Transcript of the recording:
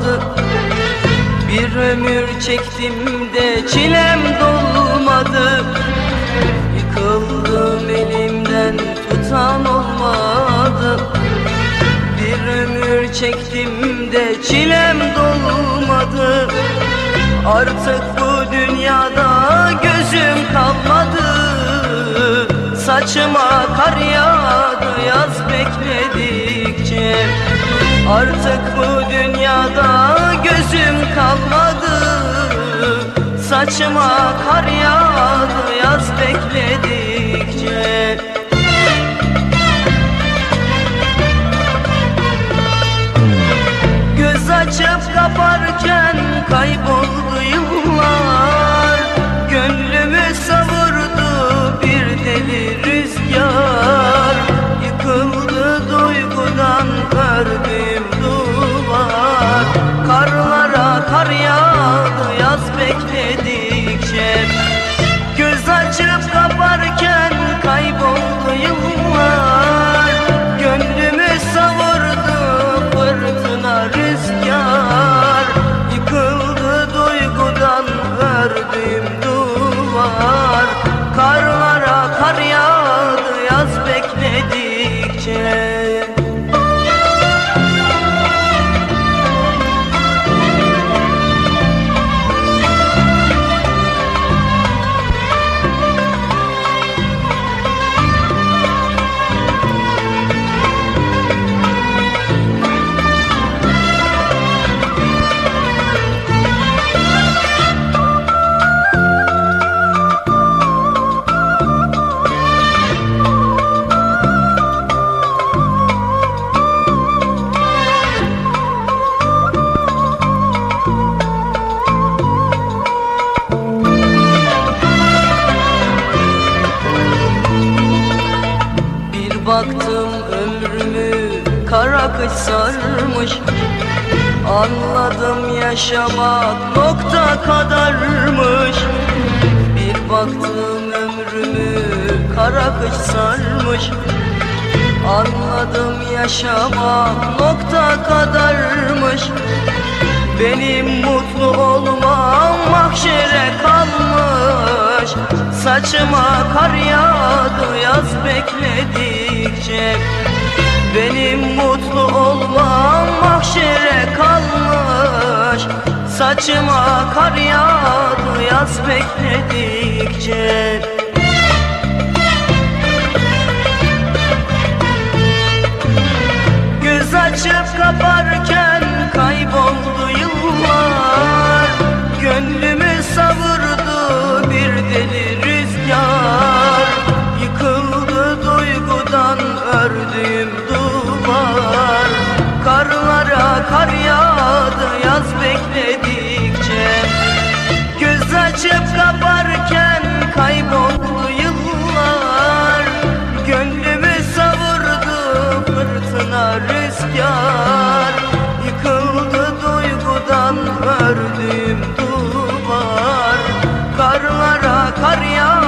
olmadı Bir ömür çektim de çilem dolmadı. Yıkıldım elimden tutan olmadı. Bir ömür çektim de çilem dolmadı. Artık bu dünyada gözüm kalmadı. Saçıma kar yağdı yaz bekledikçe. Artık bu kalmadı Saçıma kar yağdı yaz bekledikçe. Göz açıp kaparken kayboldu yıllar Gönlümü baktım ömrümü kara kış sarmış. Anladım yaşamak nokta kadarmış. Bir baktım ömrümü kara kış sarmış. Anladım yaşamak nokta kadarmış. Benim mutlu olmam mahşere kalmış. Saçıma kar yağdı yaz bekledikçe Benim mutlu olmam mahşere kalmış. Saçıma kar yağdı yaz bekledikçe ördüğüm duvar. Karlara kar yağ